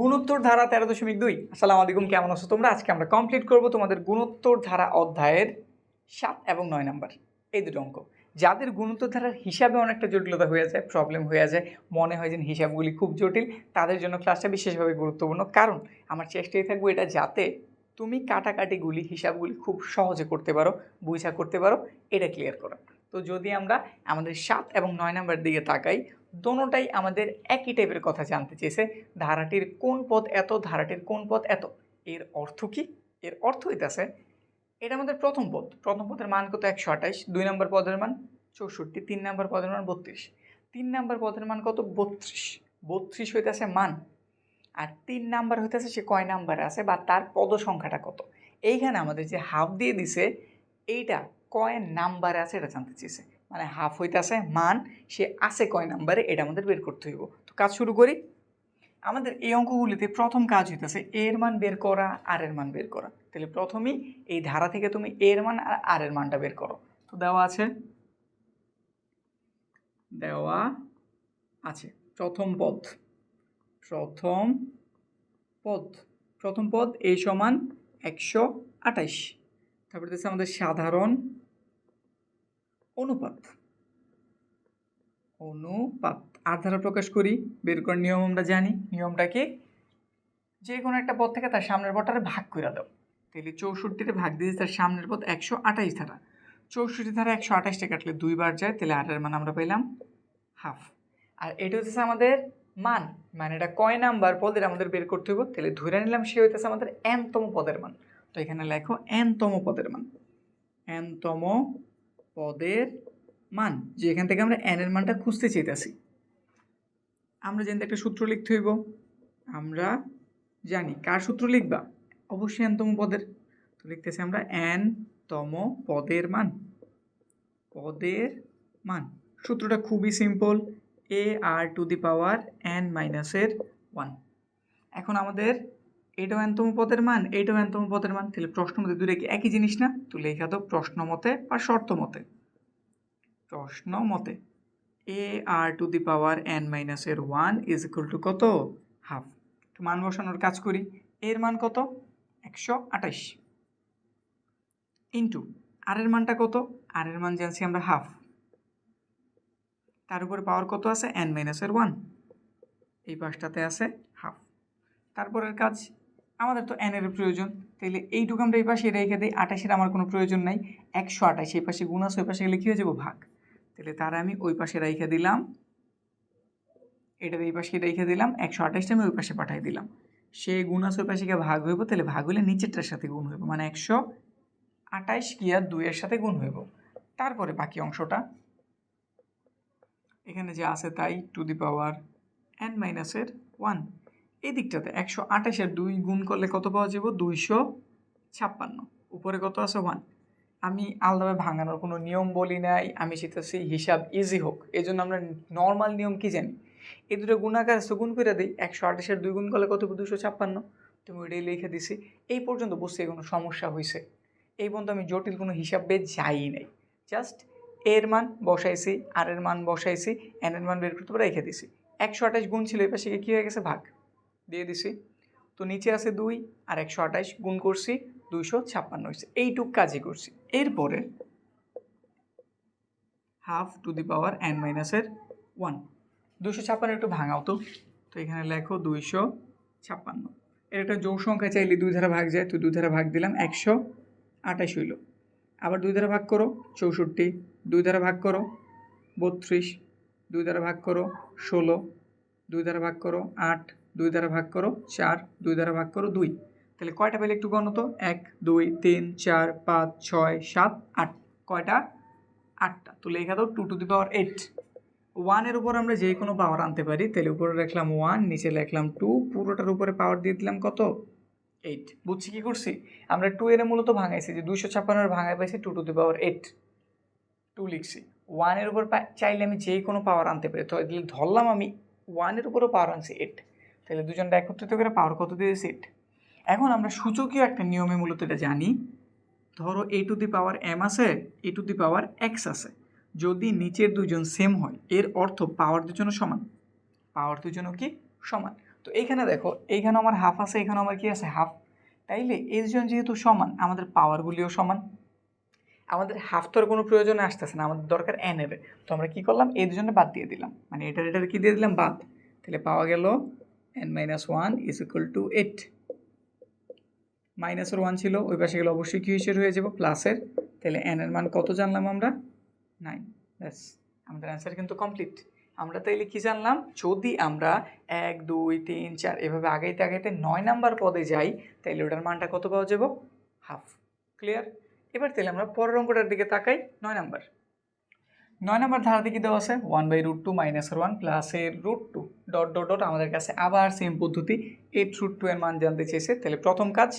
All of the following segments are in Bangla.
গুণোত্তর ধারা তেরো দশমিক দুই। আসসালামু আলাইকুম কেমন আছো তোমরা? আজকে আমরা কমপ্লিট করব তোমাদের গুণোত্তর ধারা অধ্যায়ের সাত এবং নয় নাম্বার। এই দুটো অঙ্ক। যাদের গুণোত্তর ধারার হিসাবে অনেকটা জটিলতা হয়ে যায় প্রবলেম হয়ে যায়, মনে হয় যে হিসাবগুলি খুব জটিল, তাদের জন্য ক্লাসটা বিশেষভাবে গুরুত্বপূর্ণ। কারণ আমার চেষ্টাই থাকব এটা যাতে তুমি কাটাকাটিগুলি, হিসাবগুলি খুব সহজে করতে পারো, বুঝা করতে পারো, এটা ক্লিয়ার করো তো যদি আমরা আমাদের সাত এবং নয় নাম্বার দিকে তাকাই দোনোটাই আমাদের একই টাইপের কথা জানতে চেয়েছে। ধারাটির কোন পদ এত, ধারাটির কোন পদ এত? এর অর্থ কি? এর অর্থ হইতেছে, এটা আমাদের প্রথম পদ। প্রথম পদের মান কত? একশো আঠাইশ দুই নম্বর পদের মান চৌষট্টি। তিন নম্বর পদের মান বত্রিশ। তিন নম্বর পদের মান কত? বত্রিশ। বত্রিশ হইতেছে মান। আর তিন নাম্বার হইতেছে সে কয় নাম্বারে আছে বা তার পদ সংখ্যাটা কত? এইখানে আমাদের যে হাফ দিয়ে দিছে, এইটা কয় নাম্বারে আছে এটা জানতে চেয়েছে। মানে হাফ হইতেছে, মান, সে আছে কয় নাম্বারে এটা আমাদের বের করতে হইব। তো কাজ শুরু করি। আমাদের এই অঙ্কগুলিতে প্রথম কাজ হইতেছে এর মান বের করা, আর এর মান বের করা। তাহলে প্রথমেই এই ধারা থেকে তুমি এর মান আর আর এর মানটা বের করো। তো দেওয়া আছে। দেওয়া আছে। প্রথম পদ। প্রথম পদ। প্রথম পদ এই সমান একশো আঠাইশ। তারপরে আমাদের সাধারণ অনুপাত। অনুপাত। আর ধারা প্রকাশ করি, বের করার নিয়ম আমরা জানি। নিয়মটা কি? যে কোনো একটা পদ থেকে তার সামনের পদটারে ভাগ করে দাও। তাহলে চৌষট্টিতে ভাগ দিয়েছে তার সামনের পদ একশো আঠাইশ ধারা। চৌষট্টি ধারা একশো আঠাইশটা কাটলে দুইবার যায় তাহলে আটের মান আমরা পেলাম হাফ। আর এটা হচ্ছে আমাদের মান। মানে এটা কয় নাম্বার পদ এটা আমাদের বের করতে হবে তাহলে ধরে নিলাম সে হইতেছে আমাদের এনতম পদের মান। তো এখানে লেখো এনতম পদের মান। এনতম পদের মান, যে এখান থেকে আমরা এন এর মানটা খুঁজতে চাইতেছি। আমরা জানি একটা সূত্র লিখতে হইব। আমরা জানি কার সূত্র লিখবা? অবশ্যই এনতম পদের। তো লিখতেছি আমরা এন তম পদের মান। পদের মান। সূত্রটা খুবই simple a r to the power n মাইনাসের ওয়ান এখন আমাদের এইটাও এনতম পদের মান এইটাও এনতম পদের মান, তাহলে প্রশ্ন মতে দূরে কি একই জিনিস না? তো লেখা তো প্রশ্ন মতে বা শর্ত মতে। প্রশ্ন মতে a r to the power n মাইনাসের ওয়ান ইজ ইকুয়াল টু কত? হাফ মান বসানোর কাজ করি। এর মান কত? একশো আঠাইশ। ইন্টু আর এর মানটা কত? আর এর মান জানছি আমরা হাফ তার উপরে পাওয়ার কত আছে? এন মাইনাসের ওয়ান এই পাশটাতে আছে হাফ তারপরের কাজ? আমাদের তো এন এর প্রয়োজন। তাহলে এইটুকু আমরা এই পাশে রেখে দিই। আঠাশের আমার কোনো প্রয়োজন নাই। একশো আঠাশ এই পাশে গুণ আছে, ওই পাশে গেলে কী হয়ে যাব? ভাগ। তাহলে তারা আমি ওই পাশে রেখে দিলাম। এটার এই পাশে রেখে দিলাম। একশো আঠাশটা আমি ওই পাশে পাঠিয়ে দিলাম। সে গুণ আছে, ওই পাশে গিয়ে ভাগ হইব। তাহলে ভাগ হলে নিচেরটার সাথে গুণ হইব। মানে একশো আঠাইশ গিয়া দুইয়ের সাথে গুণ হইব। তারপরে বাকি অংশটা। এখানে যে আছে তাই, টু দি পাওয়ার এন মাইনাসের ওয়ান। এই দিকটাতে একশো আঠাশের দুই গুণ করলে কত পাওয়া যাব? দুইশো ছাপ্পান্ন। উপরে কত আছে? ওয়ান আমি আলাদাভাবে ভাঙানোর কোনো নিয়ম বলি নাই। আমি শিখতেছি হিসাব ইজি হোক। এই জন্য আমরা নর্মাল নিয়ম কি জানি? এই দুটো গুণাকার গুণ করে দিই। একশো আঠাশের দুই গুণ করলে কত দুশো ছাপ্পান্ন। তুমি ওইটাই লিখে দিছি। এই পর্যন্ত বুঝতে কোনো সমস্যা হয়েছে এই পর্যন্ত আমি জটিল কোনো হিসাব হিসাবে যাই নাই। জাস্ট এর মান বসাইছি, আর এর মান বসাইছি এন এর মান বের করতে পারে রেখে দিছি। একশো আঠাশ গুণ ছিল এই পাশে কী হয়ে গেছে? ভাগ। দিয়ে দিছি। তো নিচে আছে দুই আর একশো আঠাশ গুণ করছি দুইশো ছাপ্পান্ন হয়েছে। এইটুক কাজই করছি। এরপরে half to the power n মাইনাসের ওয়ান। দুশো ছাপ্পান্ন একটু ভাঙাও তো। তো এখানে লেখো দুইশো ছাপ্পান্ন। এর একটা জোর সংখ্যা চাইলে দুই ধারা ভাগ যায়। তো দুই ধারা ভাগ দিলাম একশো আঠাশ হইল। আবার দুই দ্বারা ভাগ করো চৌষট্টি। দুই দ্বারা ভাগ করো বত্রিশ। দুই দ্বারা ভাগ করো ষোলো। দুই দ্বারা ভাগ করো আট। দুই দ্বারা ভাগ করো চার, দুই দ্বারা ভাগ করো দুই। তাহলে কয়টা পেলে একটু গণ তো? এক, দুই, তিন, চার, পাঁচ, ছয়, সাত, আট। কয়টা? আটটা। তো লেখা দাও two to the power eight ওয়ানের উপর আমরা যে কোনো পাওয়ার আনতে পারি, তাহলে উপরে রাখলাম ওয়ান নিচে লিখলাম টু পুরোটার উপরে পাওয়ার দিয়ে দিলাম কত? এইট বুঝছি কী করছি? আমরা টু এর মূলত ভাঙাইছি, যে দুশো ছাপ্পান্নের ভাঙাই পাইছি two to the power eight two লিখছি। ওয়ানের উপর চাইলে আমি যে কোনো পাওয়ার আনতে পারি। তো ধরলাম আমি ওয়ানের উপরও পাওয়ার আনছি এইট তাহলে দুজনটা একত্রিত করে পাওয়ার কত দিয়ে সেট এখন আমরা সূচকীয় একটা নিয়মে মূলত এটা জানি। ধরো এ টু দি পাওয়ার এম আছে এ টু দি পাওয়ার এক্স আছে। যদি নিচের দুজন সেম হয়, এর অর্থ পাওয়ার দুজনও সমান। পাওয়ার দুজনও কি? সমান। তো এইখানে দেখো, এইখানে আমার হাফ আছে, এখানে আমার কি আছে? হাফ তাইলে এই দুজন যেহেতু সমান, আমাদের পাওয়ারগুলিও সমান। আমাদের হাফ তো কোনো প্রয়োজনে আসতেছে না, আমাদের দরকার এন তো আমরা কি করলাম? এই দুজনে বাদ দিয়ে দিলাম। মানে এটার এটার কি দিয়ে দিলাম? বাদ। তাহলে পাওয়া গেল n minus one is equal to eight মাইনাসের ওয়ান ছিল, ওই পাশে গেলে অবশ্যই কি হিসেবে হয়ে যাব প্লাসের তাহলে এন এর মান কত জানলাম আমরা? নাইন ব্যাস, আমাদের অ্যান্সার কিন্তু কমপ্লিট আমরা তাইলে কি জানলাম? যদি আমরা এক, দুই, তিন, চার, এভাবে আগাইতে আগাইতে নয় নাম্বার পদে যাই, তাইলে ওটার মানটা কত পাওয়া যাব? হাফ ক্লিয়ার এবার তাহলে আমরা পরের অঙ্কটার দিকে তাকাই, নয় নাম্বার। নয় নম্বর ধারাতে কি দেওয়া আছে? ওয়ান বাই রুট টু মাইনাসের ওয়ান প্লাসের root two dot dot dot আমাদের কাছে আবার সেম পদ্ধতি এইট রুট টু এর মান জানতে চেয়েছে। তাহলে প্রথম কাজ,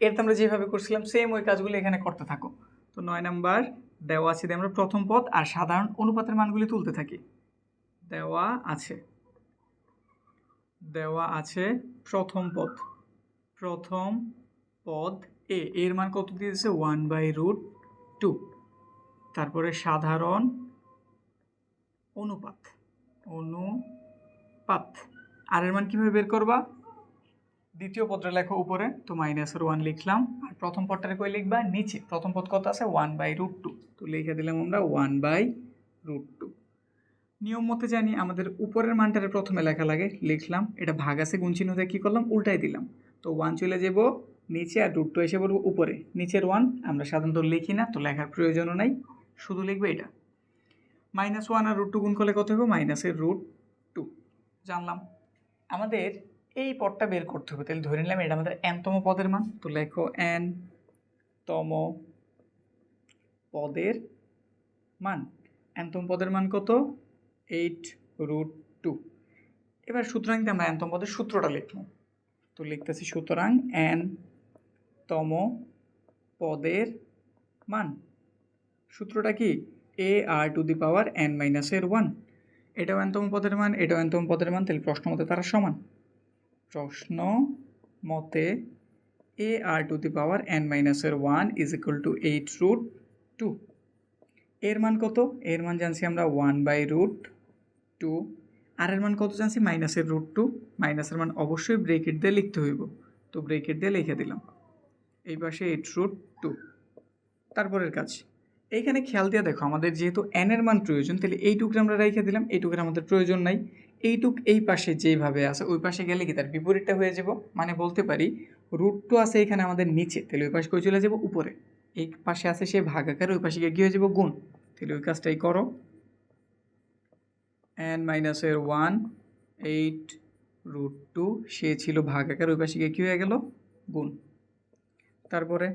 এর আমরা যেভাবে করছিলাম সেম ওই কাজগুলো এখানে করতে থাকো। তো নয় নাম্বার, দেওয়া আছে আমরা প্রথম পদ আর সাধারণ অনুপাতের মানগুলি তুলতে থাকি। দেওয়া আছে। দেওয়া আছে প্রথম পদ। প্রথম পদ এ এর মান কত দিয়েছে? ওয়ান বাই রুট টু তারপরে সাধারণ অনুপাত। অনুপাত। আর এর মান কীভাবে বের করবা? দ্বিতীয় পদটা লেখো উপরে, তো মাইনাসের ওয়ান লিখলাম। আর প্রথম পদটারে কই লিখবা? নিচে। প্রথম পদ কত আছে? ওয়ান বাই রুট টু তো লিখে দিলাম আমরা ওয়ান বাই রুট টু নিয়ম মতে জানি আমাদের উপরের মানটারে প্রথমে লেখা লাগে। লিখলাম, এটা ভাগ আছে, গুণ চিহ্ন দিয়ে কী করলাম? উল্টাই দিলাম। তো ওয়ান চলে যাব নিচে আর রুট টু এসে বলব উপরে। নিচের ওয়ান আমরা সাধারণত লিখি না, তো লেখার প্রয়োজনও নাই। শুধু লিখবে এটা। মাইনাস ওয়ান আর রুট টু গুণ করলে কত হবে মাইনাসের রুট টু। জানলাম। আমাদের এই পদটা বের করতে হবে। তাহলে ধরে নিলাম এটা আমাদের এনতম পদের মান। তো লেখো এন তম পদের মান। এনতম পদের মান কত? Eight root two. এবার সুতরাং আমরা এনতম পদের সূত্রটা লিখব। তো লিখতেছি সুতরাং এন তম পদের মান। সূত্রটা কি? A r to the power n মাইনাসের ওয়ান এটাও এনতম পদের মান, এটাও এনতম পদের মান, তাহলে প্রশ্ন মতে তারা সমান। প্রশ্ন মতে a r to the power n মাইনাসের one is equal to eight root two এর মান কত? এর মান জানছি আমরা ওয়ান বাই রুট টু আর এর মান কত জানছি? মাইনাসের রুট টু মাইনাসের মান অবশ্যই ব্রেকেট দিয়ে লিখতে হইব। তো ব্রেকেট দিয়ে লিখে দিলাম। এই পাশে এইট রুট টু তারপরের কাজ। এইখানে খেয়াল দিয়ে দেখো, আমাদের যেহেতু এন এর মান প্রয়োজন, তাহলে এইটুকু আমরা রেখে দিলাম, এইটুকুর আমাদের প্রয়োজন নাই। এইটুক এই পাশে যেইভাবে আছে, ওই পাশে গেলে কি তার বিপরীতটা হয়ে যাব? মানে বলতে পারি রুট টু আছে এখানে আমাদের নিচে, তাহলে ওই পাশে কই চলে যাব? উপরে। এই পাশে আছে সে ভাগাকার, ওই পাশে গিয়ে কী হয়ে যাব? গুণ। তাহলে ওই কাজটাই করো। এন মাইনাসের ওয়ান এইট রুট টু সে ছিল ভাগাকার, ওই পাশে গিয়ে কী হয়ে গেল? গুণ। তারপরে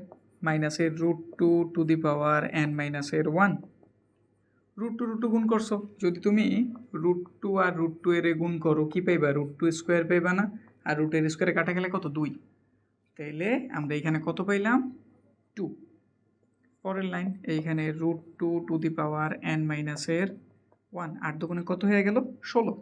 মাইনাসের root two to the power n মাইনাসের one root two root two গুণ করছ। যদি তুমি রুট টু আর রুট টু এর গুণ করো, কী পাইবা? রুট টু স্কোয়ার পাইবা না? আর রুট এর স্কোয়ারে কাটা গেলে কত? দুই। তাইলে আমরা এখানে কত পাইলাম? টু পরের লাইন এইখানে root two to the power n মাইনাসের ওয়ান আট দোকানে কত হয়ে গেল? ষোলো।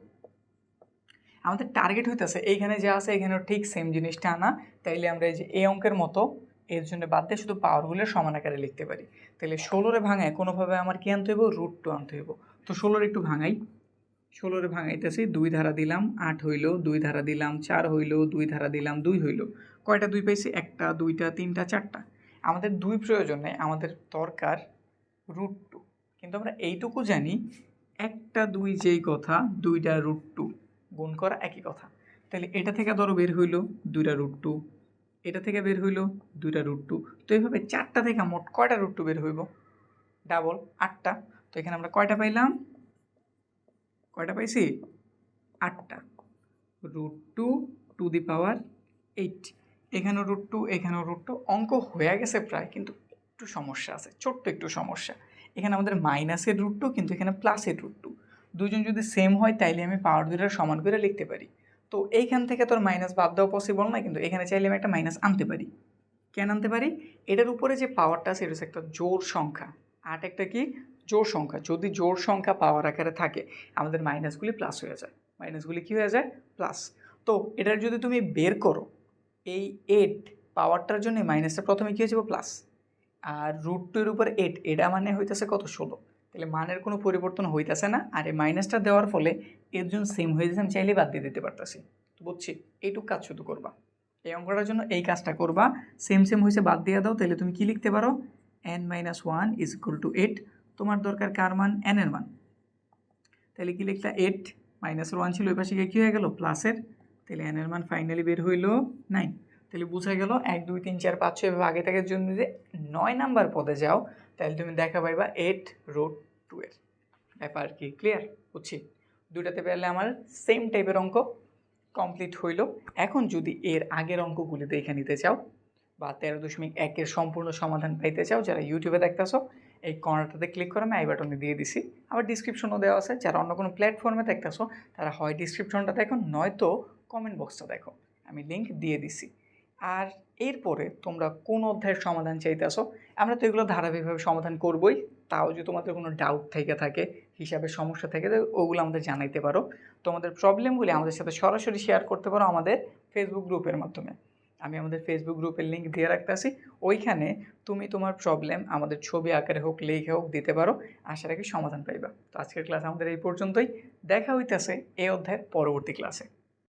আমাদের টার্গেট হইতেছে, এইখানে যা আছে, এখানেও ঠিক সেম জিনিসটা আনা তাইলে আমরা এই যে এই অঙ্কের মতো এর জন্য বাদ দিয়ে শুধু পাওয়ারগুলো সমান আকারে লিখতে পারি। তাহলে ষোলোরে ভাঙায় কোনোভাবে আমার কি আনতে হইব? রুট টু আনতে হইব। তো ষোলোর একটু ভাঙাই। ষোলোরে ভাঙাইতেছি, দুই ধারা দিলাম, আট হইল, দুই ধারা দিলাম, চার হইল, দুই ধারা দিলাম, দুই হইল। কয়টা দুই পাইছি? একটা, দুইটা, তিনটা, চারটা। আমাদের দুই প্রয়োজন আমাদের দরকার রুট টু কিন্তু আমরা এইটুকু জানি, একটা দুই যেই কথা, দুইটা রুট টু গুণ করা একই কথা। তাহলে এটা থেকে ধরো বের হইল, দুইটা রুট টু এটা থেকে বের হইল দুইটা রুট টু তো এইভাবে চারটা থেকে মোট কয়টা রুট টু বের হইব? ডাবল আটটা। তো এখানে আমরা কয়টা পাইলাম? কয়টা পাইছি? আটটা। Root two to the power eight এখানেও রুট টু এখানেও রুট টু অঙ্ক হয়ে গেছে প্রায়, কিন্তু একটু সমস্যা আছে, ছোট্ট একটু সমস্যা। এখানে আমাদের মাইনাসের রুট টু কিন্তু এখানে প্লাসের রুট টু দুজন যদি সেম হয়, তাইলে আমি পাওয়ার দুইটার সমান করে লিখতে পারি। তো এইখান থেকে তোর মাইনাস বাদ দেওয়া পসিবল না, কিন্তু এখানে চাইলে আমি একটা মাইনাস আনতে পারি। কেন আনতে পারি? এটার উপরে যে পাওয়ারটা আছে, এটা একটা জোর সংখ্যা। আট একটা কি? জোর সংখ্যা। যদি জোর সংখ্যা পাওয়ার আকারে থাকে, আমাদের মাইনাসগুলি প্লাস হয়ে যায়। মাইনাসগুলি কী হয়ে যায়? প্লাস তো এটার যদি তুমি বের করো, এই এইট পাওয়ারটার জন্য মাইনাসটা প্রথমে কী হয়ে যাবে? প্লাস আর রুট টুর উপর এইট এটা মানে হইতেছে কত? ষোলো। তাহলে মানের কোনো পরিবর্তন হইতেছে না আর এই মাইনাসটা দেওয়ার ফলে এর জন্য সেম হয়ে যাচ্ছে আমি চাইলে বাদ দিয়ে দিতে পারতেছি। তো বুঝছি, এইটুকু কাজ শুধু করবা। এই অঙ্কটার জন্য এই কাজটা করবা। সেম সেম হয়েছে বাদ দিয়ে দাও, তাহলে তুমি কি লিখতে পারো? N minus one is equal to eight তোমার দরকার কার মান? এন এর মান। তাহলে কি লিখলা? এইট মাইনাসের ওয়ান ছিল, ওই পাশে গিয়ে কী হয়ে গেল? প্লাসের তাহলে এন এর মান ফাইনালি বের হইল নাইন তাহলে বোঝা গেল এক, দুই, তিন, চার, পাঁচ, ছয়, এভাবে আগে থাকার জন্য যে নয় নাম্বার পদে যাও, তাহলে তুমি দেখা পাইবা এইট রোড টু এর। ব্যাপার কি? ক্লিয়ার বুঝছি? দুটাতে পেলে আমার সেম টাইপের অঙ্ক কমপ্লিট হইল। এখন যদি এর আগের অঙ্কগুলি দেখে নিতে চাও বা তেরো দশমিক একের সম্পূর্ণ সমাধান পাইতে চাও, যারা ইউটিউবে দেখতেছো, এই কর্নারটাতে ক্লিক করে, আমি আই বাটনে দিয়ে দিছি। আবার ডিসক্রিপশনও দেওয়া আছে। যারা অন্য কোনো প্ল্যাটফর্মে দেখতেছো, তারা হয় ডিসক্রিপশনটা দেখো, নয়তো কমেন্ট বক্সটা দেখো। আমি লিঙ্ক দিয়ে দিছি। আর এরপরে তোমরা কোন অধ্যায়ের সমাধান চাইতেছো? আমরা তো এগুলো ধারাবাহিকভাবে সমাধান করবই। তাও যদি তোমাদের কোনো ডাউট থেকে থাকে হিসাবে সমস্যা থেকে থাকে, ওগুলো আমাদের জানাইতে পারো। তোমাদের প্রবলেমগুলি আমাদের সাথে সরাসরি শেয়ার করতে পারো আমাদের ফেসবুক গ্রুপের মাধ্যমে। আমি আমাদের ফেসবুক গ্রুপের লিঙ্ক দিয়ে রাখতেছি। ওইখানে তুমি তোমার প্রবলেম আমাদের ছবি আকারে হোক লেখে হোক দিতে পারো। আশা রাখি সমাধান পাইবা। তো আজকের ক্লাস আমাদের এই পর্যন্তই। দেখা হইতেছে এই অধ্যায়ের পরবর্তী ক্লাসে